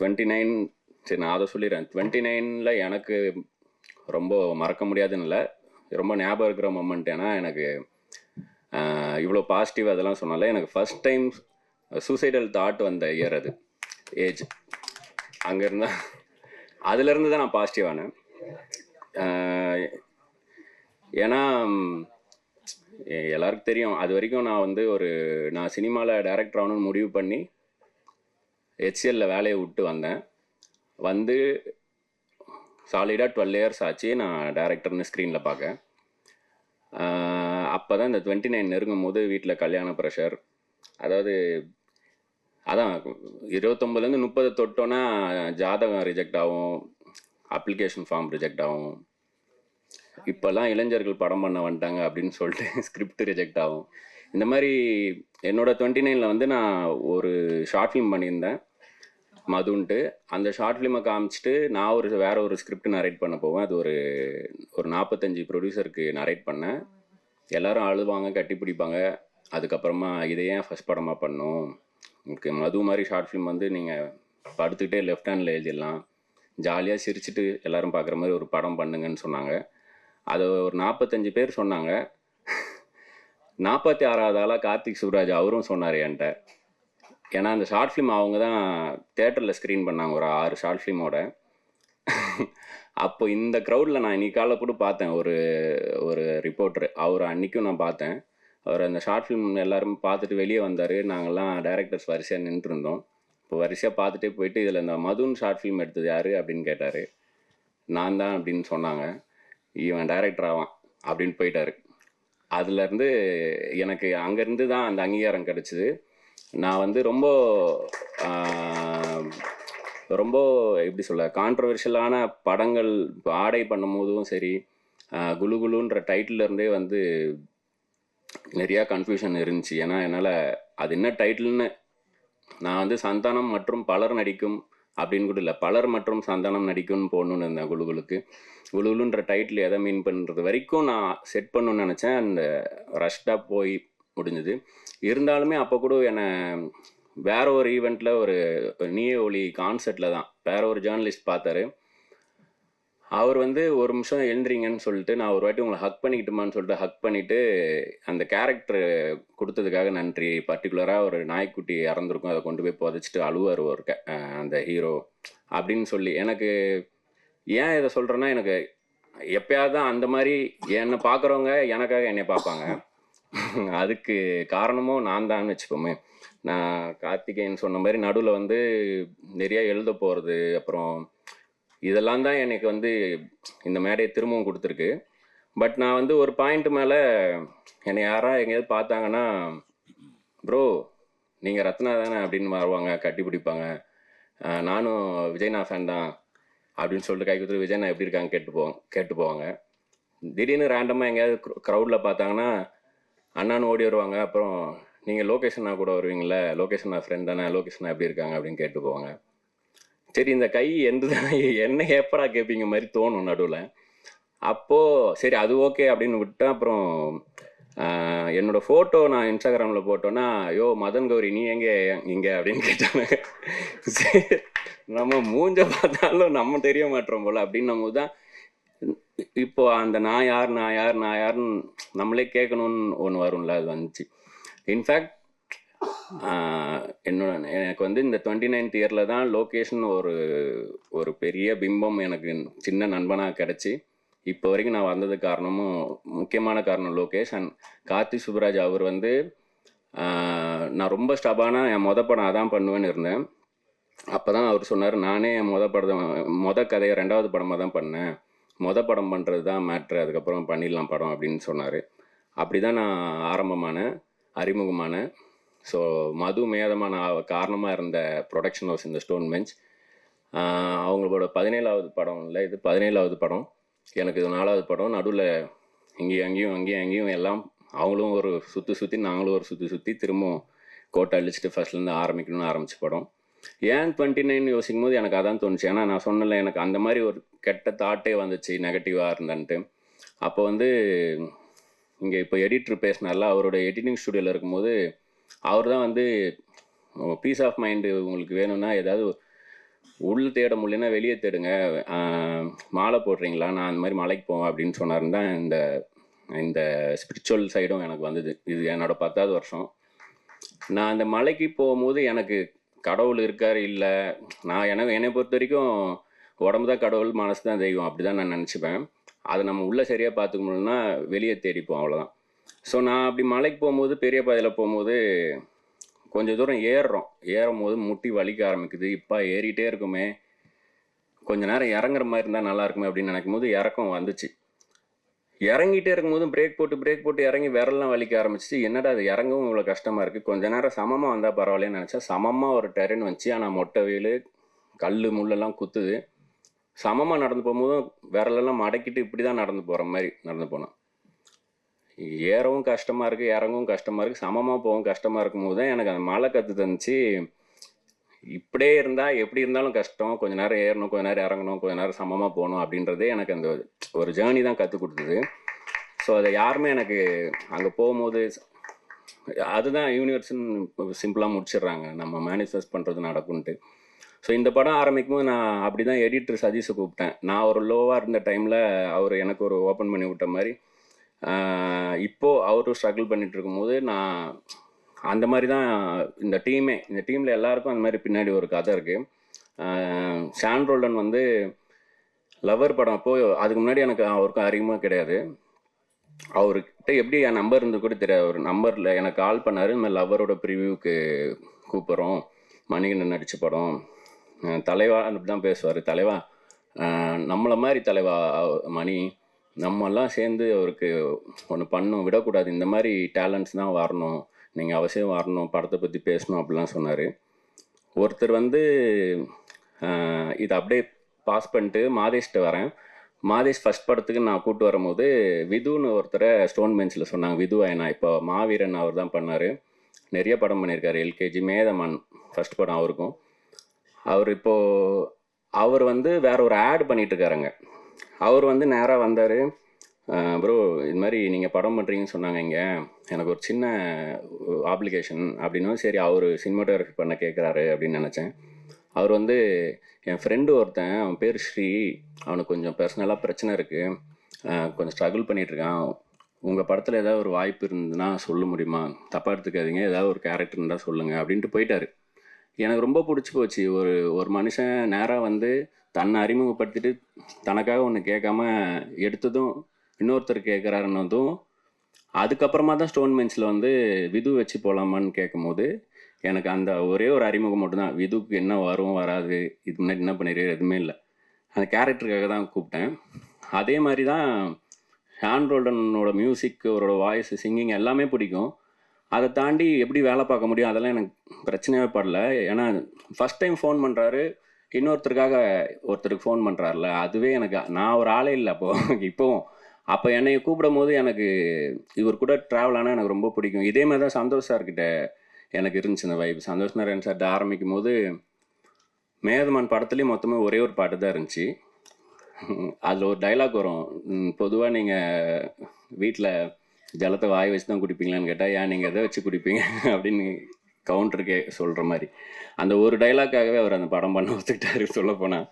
Twenty nine சரி நான் அதை சொல்லிடுறேன். டுவெண்ட்டி நைனில் எனக்கு ரொம்ப மறக்க முடியாதுன்னு இல்லை. ரொம்ப ஞாபகம் இருக்கிற மொமெண்ட் ஏன்னா எனக்கு இவ்வளோ பாசிட்டிவ் அதெல்லாம் சொன்னால எனக்கு ஃபஸ்ட் டைம் சூசைடல் தாட் வந்த இயர் அது. ஏஜ் அங்கே இருந்தால் அதுலேருந்து தான் நான் பாசிட்டிவ் ஆனேன். ஏன்னா எல்லாருக்கும் தெரியும். அது வரைக்கும் நான் வந்து ஒரு நான் சினிமாவில் டேரக்டர் ஆகணும்னு முடிவு பண்ணி ஹெச்சிஎல்ல வேலையை விட்டு வந்தேன். வந்து சாலிடாக டுவெல் இயர்ஸ் ஆச்சு. நான் டேரக்டர்னு ஸ்க்ரீனில் பார்க்க அப்போ தான் இந்த டுவெண்ட்டி நைன் நெருங்கும் போது வீட்டில் கல்யாண ப்ரெஷர் அதாவது அதான் இருபத்தொம்பதுலேருந்து முப்பது தொட்டோன்னா ஜாதகம் ரிஜெக்ட் ஆகும். அப்ளிகேஷன் ஃபார்ம் ரிஜெக்ட் ஆகும். இப்போல்லாம் இளைஞர்கள் படம் பண்ண வந்துட்டாங்க அப்படின்னு சொல்லிட்டு ஸ்கிரிப்ட் ரிஜெக்ட் ஆகும். இந்த மாதிரி என்னோடய டுவெண்ட்டி நைனில் வந்து நான் ஒரு ஷார்ட் ஃபிலிம் பண்ணியிருந்தேன். மதுன்ட்டு அந்த ஷார்ட் ஃபிலிமை காமிச்சிட்டு நான் ஒரு வேற ஒரு ஸ்கிரிப்ட் நரேட் பண்ண போவேன். அது ஒரு ஒரு நாற்பத்தஞ்சு ப்ரொடியூசருக்கு நரேட் பண்ணேன். எல்லாரும் அழுவாங்க கட்டி பிடிப்பாங்க. அதுக்கப்புறமா இதை ஏன் ஃபஸ்ட் படமாக பண்ணோம் உங்களுக்கு மது மாதிரி ஷார்ட் ஃபிலிம் வந்து நீங்கள் படுத்துக்கிட்டே லெஃப்ட் ஹேண்டில் எழுதிடலாம். ஜாலியாக சிரிச்சிட்டு எல்லோரும் பார்க்குற மாதிரி ஒரு படம் பண்ணுங்கன்னு சொன்னாங்க. அதை ஒரு நாற்பத்தஞ்சு பேர் சொன்னாங்க. நாற்பத்தி ஆறாவது ஆளாக கார்த்திக் சுப்ராஜ் அவரும் சொன்னார் என்கிட்ட. ஏன்னா அந்த ஷார்ட் ஃபிலிம் அவங்க தான் தேட்டரில் ஸ்க்ரீன் பண்ணாங்க ஒரு ஆறு ஷார்ட் ஃபிலிமோட. அப்போ இந்த க்ரௌடில் நான் இன்னைக்கு கூட பார்த்தேன் ஒரு ஒரு ரிப்போர்ட்ரு அவர் அன்றைக்கும் நான் பார்த்தேன். அவர் அந்த ஷார்ட் ஃபிலிம் எல்லாரும் பார்த்துட்டு வெளியே வந்தார். நாங்கள்லாம் டைரக்டர்ஸ் வரிசையாக நின்றுட்டு இருந்தோம் இப்போ வரிசையாக பார்த்துட்டே போயிட்டு இதில் இந்த மதுன் ஷார்ட் ஃபிலிம் எடுத்தது யார் அப்படின்னு கேட்டார். நான் தான் அப்படின்னு சொன்னாங்க. இவன் டைரக்டர் ஆவான் அப்படின்னு போயிட்டாரு. அதுலேருந்து எனக்கு அங்கேருந்து தான் அந்த அங்கீகாரம் கிடச்சிது. நான் வந்து ரொம்ப ரொம்ப எப்படி சொல்ல கான்ட்ரவர்ஷியலான படங்கள் ஆடை ஆடை பண்ணும்போதும் சரி குலு குலுன்ற டைட்டிலேருந்தே வந்து நிறையா கன்ஃபியூஷன் இருந்துச்சு. ஏன்னா என்னால் அது என்ன டைட்டில்னு நான் வந்து சந்தானம் மற்றும் பலர் நடிக்கும் அப்படின்னு கூட இல்லை பலர் மற்றும் சந்தானம் நடிக்கும்னு போடணும்னு இருந்தேன் குலுகுலுக்கு. குலுகுலுன்ற டைட்டில் எதை மீன் பண்ணுறது வரைக்கும் நான் செட் பண்ணணும்னு நினச்சேன். அந்த ரஷ்டாக போய் முடிஞ்சது. இருந்தாலுமே அப்போ கூட என்னை வேற ஒரு ஈவெண்ட்டில் ஒரு நீய ஒளி கான்சர்ட்டில் தான் வேற ஒரு ஜேர்னலிஸ்ட் பார்த்தாரு. அவர் வந்து ஒரு நிமிஷம் எழுந்துறீங்கன்னு சொல்லிட்டு நான் ஒரு வாட்டி உங்களை ஹக் பண்ணிக்கிட்டுமான்னு சொல்லிட்டு ஹக் பண்ணிவிட்டு அந்த கேரக்டர் கொடுத்ததுக்காக நன்றி. பர்டிகுலராக ஒரு நாய்க்குட்டி இறந்துருக்கும். அதை கொண்டு போய் புதைச்சிட்டு அழுவார் ஒரு க- அந்த ஹீரோ அப்படின்னு சொல்லி. எனக்கு ஏன் இதை சொல்கிறேன்னா எனக்கு எப்பயாவது தான் அந்த மாதிரி என்னை பார்க்குறவங்க எனக்காக என்னை பார்ப்பாங்க. அதுக்கு காரணமும் நான் தான் வச்சுப்போமே நான் கார்த்திகேயன் சொன்ன மாதிரி நடுவில் வந்து நிறையா எழுத போகிறது அப்புறம் இதெல்லாம் தான் எனக்கு வந்து இந்த மேடையை திரும்பவும் கொடுத்துருக்கு. பட் நான் வந்து ஒரு பாயிண்ட் மேலே என்னை யாரா எங்கேயாவது பார்த்தாங்கன்னா ப்ரோ நீங்கள் ரத்னா தானே அப்படின்னு வருவாங்க கட்டி பிடிப்பாங்க. நானும் விஜய்னா ஃபேன் தான். அப்படின்னு சொல்லிட்டு கை கொடுத்துட்டு விஜய்னா எப்படி இருக்காங்க கேட்டு போவாங்க கேட்டு போவாங்க. திடீர்னு ரேண்டமாக எங்கேயாவது க்ரௌடில் பார்த்தாங்கன்னா அண்ணான்னு ஓடி வருவாங்க. அப்புறம் நீங்கள் லோகேஷனா கூட வருவீங்கள லோகேஷனா ஃப்ரெண்ட் தானே? லோகேஷனா எப்படி இருக்காங்க? அப்படின்னு கேட்டு போவாங்க. சரி இந்த கை எந்த என்ன எப்படா கேட்பீங்க மாதிரி தோணும் நடுவில். அப்போது சரி அது ஓகே அப்படின்னு விட்டேன் அப்புறம் என்னோடய என்னோட ஃபோட்டோ நான் இன்ஸ்டாகிராமில் போட்டோன்னா யோ மதன் கௌரி நீ எங்கே இங்கே? அப்படின்னு கேட்டாங்க. சரி நம்ம மூஞ்ச பார்த்தாலும் நம்ம தெரிய மாட்டோம் போல் அப்படின்னும் போது தான் இப்போ அந்த நான் யார் நான் யார் நான் யாருன்னு நம்மளே கேட்கணும்னு ஒன்று வரும்ல அது வந்துச்சு. இன்ஃபேக்ட் என்னோட எனக்கு வந்து இந்த டுவெண்ட்டி நைன்த் இயரில் தான் லோகேஷன் ஒரு ஒரு பெரிய பிம்பம் எனக்கு சின்ன நண்பனாக கிடச்சி. இப்போ வரைக்கும் நான் வந்தது காரணமும் முக்கியமான காரணம் லோகேஷ் அண்ட் கார்த்தி சுப்ராஜ் அவர் வந்து நான் ரொம்ப ஸ்டபானா என் மொத படம் அதான் பண்ணுவேன்னு இருந்தேன். அப்போ தான் அவர் சொன்னார் நானே என் மொத படம் மொத கதையை ரெண்டாவது படமாக தான் பண்ணேன். மொதல் படம் பண்ணுறது தான் மேட்ரு அதுக்கப்புறம் பண்ணிடலாம் படம் அப்படின்னு சொன்னார். அப்படி தான் நான் ஆரம்பமானேன் அறிமுகமானேன் ஸோ மது மேதமான காரணமாக இருந்த ப்ரொடக்ஷன் ஹவுஸ் இந்த ஸ்டோன் பெஞ்ச் அவங்களோட பதினேழாவது படம் இல்லை இது பதினேழாவது படம். எனக்கு இது நாலாவது படம். நடுவில் இங்கேயும் அங்கேயும் அங்கேயும் அங்கேயும் எல்லாம் அவங்களும் ஒரு சுற்றி சுற்றி நாங்களும் ஒரு சுற்றி சுற்றி திரும்பவும் கோட்டை அழிச்சிட்டு ஃபர்ஸ்ட்லேருந்து ஆரம்பிக்கணும்னு ஆரம்பிச்ச படம். ஏன் டுவெண்ட்டி நைன் யோசிக்கும் போது எனக்கு அதான் தோணுச்சு. ஏன்னா நான் சொன்னல எனக்கு அந்த மாதிரி ஒரு கெட்ட தாட்டே வந்துச்சு நெகட்டிவாக இருந்தன்ட்டு. அப்போ வந்து இங்கே இப்போ எடிட்டர் பேசினார்ல அவரோட எடிட்டிங் ஸ்டுடியோவில் இருக்கும்போது அவர் தான் வந்து பீஸ் ஆஃப் மைண்டு உங்களுக்கு வேணும்னா ஏதாவது உள்ள தேட முடியலன்னா வெளியே தேடுங்க. மாலை போடுறீங்களா? நான் அந்த மாதிரி மலைக்கு போவேன் அப்படின்னு சொன்னாருன்னு தான் இந்த இந்த ஸ்பிரிச்சுவல் சைடும் எனக்கு வந்தது. இது என்னோட பத்தாவது வருஷம். நான் அந்த மலைக்கு போகும்போது எனக்கு கடவுள் இருக்கார் இல்லை நான் எனக்கு என்னை பொறுத்த வரைக்கும் உடம்பு தான் கடவுள் மனசு தான் தெய்வம். அப்படி தான் நான் நினச்சிப்பேன். அதை நம்ம உள்ளே சரியாக பார்த்துக்க முடியலன்னா வெளியே தேடிப்போம் அவ்வளோதான் ஸோ நான் அப்படி மலைக்கு போகும்போது பெரிய பாதையில் போகும்போது கொஞ்சம் தூரம் ஏறுறோம். ஏறும் போது முட்டி வலிக்க ஆரம்பிக்குது. இப்போ ஏறிட்டே இருக்குமே. கொஞ்ச நேரம் இறங்குற மாதிரி இருந்தால் நல்லா இருக்குமே அப்படின்னு நினைக்கும் போது இறக்கம் வந்துச்சு. இறங்கிட்டே இருக்கும்போது பிரேக் போட்டு பிரேக் போட்டு இறங்கி விரல்லாம் வலிக்க ஆரம்பிச்சிச்சு. என்னடா அது இறங்கவும் இவ்வளோ கஷ்டமாக இருக்குது கொஞ்ச நேரம் சமமாக வந்தால் பரவாயில்லன்னு நினச்சா சமமாக ஒரு டெரன் வச்சு ஆனால் மொட்டை வெயில் கல் முள்ளெல்லாம் குத்துது. சமமாக நடந்து போகும்போதும் விரலெல்லாம் மடக்கிட்டு இப்படி தான் நடந்து போகிற மாதிரி நடந்து போனோம். ஏறவும் கஷ்டமாக இருக்குது இறங்கவும் கஷ்டமாக இருக்குது சமமாக போகவும் கஷ்டமாக இருக்கும் போது தான் எனக்கு அந்த மழை கற்று தந்துச்சு இப்படியே இருந்தால் எப்படி இருந்தாலும் கஷ்டம். கொஞ்ச நேரம் ஏறணும் கொஞ்ச நேரம் இறங்கணும் கொஞ்ச நேரம் சமமாக போகணும் அப்படின்றதே எனக்கு அந்த ஒரு ஜேர்னி தான் கற்றுக் கொடுத்தது. ஸோ அதை யாருமே எனக்கு அங்கே போகும்போது அதுதான் யூனிவர்ஸ்ன்னு சிம்பிளாக முடிச்சிடுறாங்க. நம்ம மேனிஃபெஸ்ட் பண்ணுறது நடக்கும்ன்ட்டு. ஸோ இந்த படம் ஆரம்பிக்கும் போது நான் அப்படி தான் எடிட்டர் சதீஷை கூப்பிட்டேன். நான் ஒரு லோவாக இருந்த டைமில் அவர் எனக்கு ஒரு ஓப்பன் பண்ணி விட்ட மாதிரி இப்போது அவரும் ஸ்ட்ரகிள் பண்ணிகிட்டு இருக்கும்போது நான் அந்த மாதிரி தான் இந்த டீமே இந்த டீமில் எல்லாருக்கும் அந்த மாதிரி பின்னாடி ஒரு கதை இருக்குது ஷான் ரோல்டன் வந்து லவர் படம். அப்போது அதுக்கு முன்னாடி எனக்கு அவருக்கும் அதிகமாக கிடையாது. அவர்கிட்ட எப்படி என் நம்பர் இருந்து கூட தெரியாது. அவர் நம்பரில் எனக்கு கால் பண்ணார். இந்த மாதிரி லவரோட ப்ரிவியூக்கு கூப்பிட்றோம். மணிகண்டன் நடித்த படம். தலைவா அப்படிதான் பேசுவார். தலைவா நம்மளை மாதிரி தலைவா மணி நம்மெல்லாம் சேர்ந்து அவருக்கு ஒன்று பண்ணும் விடக்கூடாது. இந்த மாதிரி டேலண்ட்ஸ் தான் வரணும். நீங்கள் அவசியம் வரணும் படத்தை பற்றி பேசணும் அப்படிலாம் சொன்னார். ஒருத்தர் வந்து இதை அப்படியே பாஸ் பண்ணிட்டு மாதேஷ்கிட்ட வரேன். மாதேஷ் ஃபர்ஸ்ட் படத்துக்கு நான் கூப்பிட்டு வரும்போது விதுன்னு ஒருத்தரை ஸ்டோன் பெஞ்சில் சொன்னாங்க. விது ஐனா இப்போ மாவீரன் அவர் தான் பண்ணார். நிறைய படம் பண்ணியிருக்காரு. எல்கேஜி மேதமான் ஃபர்ஸ்ட் படம் அவருக்கும். அவர் இப்போது அவர் வந்து வேற ஒரு ஆட் பண்ணிட்டு இருக்காருங்க அவர் வந்து நேராக வந்தார். ப்ரோ இது மாதிரி நீங்கள் படம் பண்ணுறீங்கன்னு சொன்னாங்க இங்கே. எனக்கு ஒரு சின்ன ஆப்ளிகேஷன் அப்படின்னும் சரி அவர் சினிமாட்டோகிராஃபி பண்ண கேட்குறாரு அப்படின்னு நினச்சேன். அவர் வந்து என் ஃப்ரெண்டு ஒருத்தன் அவன் பேர் ஸ்ரீ. அவனுக்கு கொஞ்சம் பர்சனலாக பிரச்சனை இருக்குது கொஞ்சம் ஸ்ட்ரகிள் பண்ணிகிட்ருக்கான் உங்கள் படத்தில் ஏதாவது ஒரு வாய்ப்பு இருந்ததுன்னா சொல்ல முடியுமா? தப்பாக எடுத்துக்காதீங்க. ஏதாவது ஒரு கேரக்டர் இருந்தால் சொல்லுங்கள் அப்படின்ட்டு போயிட்டாரு. எனக்கு ரொம்ப பிடிச்சி போச்சு. ஒரு ஒரு மனுஷன் நேராக வந்து தன்னை அறிமுகப்படுத்திட்டு தனக்காக ஒன்று கேட்காம எடுத்ததும் இன்னொருத்தர் கேட்குறாருன்னதும் அதுக்கப்புறமா தான் ஸ்டோன் பெஞ்சில் வந்து விது வச்சு போகலாமான்னு கேட்கும்போது எனக்கு அந்த ஒரே ஒரு அறிமுகம் மட்டும்தான். விதுக்கு என்ன வரும் வராது இது முன்னாடி என்ன பண்ணிடுறது எதுவுமே இல்லை. அந்த கேரக்டருக்காக தான் கூப்பிட்டேன். அதே மாதிரி தான் ஹேண்ட் ரோல்டனோட மியூசிக் அவரோட வாய்ஸ் சிங்கிங் எல்லாமே பிடிக்கும். அதை தாண்டி எப்படி வேலை பார்க்க முடியும்? அதெல்லாம் எனக்கு பிரச்சனையே படல. ஏன்னா ஃபஸ்ட் டைம் ஃபோன் பண்ணுறாரு இன்னொருத்தருக்காக ஒருத்தருக்கு ஃபோன் பண்ணுறாருல அதுவே எனக்கு நான் ஒரு ஆளே இல்லை அப்போ. இப்போவும் அப்போ என்னை கூப்பிடும் போது எனக்கு இவர் கூட ட்ராவல் ஆனால் எனக்கு ரொம்ப பிடிக்கும். இதே மாதிரி தான் சந்தோஷ் சார்கிட்ட எனக்கு இருந்துச்சு இந்த வைப் சந்தோஷ் நாராயண் சார்கிட்ட ஆரம்பிக்கும் போது மேதமான் படத்துலேயும் மொத்தமே ஒரே ஒரு பாட்டு தான் இருந்துச்சு. அதில் ஒரு டைலாக் வரும். பொதுவாக நீங்கள் வீட்டில் ஜலத்தை வாய் வச்சு தான் குடிப்பீங்களான்னு கேட்டால் ஏன் நீங்கள் எதை வச்சு குடிப்பீங்க? அப்படின்னு கவுண்டருக்கு சொல்கிற மாதிரி. அந்த ஒரு டைலாக்காகவே அவர் அந்த படம் பண்ண ஒத்துக்கிட்டாரு சொல்லப்போனால்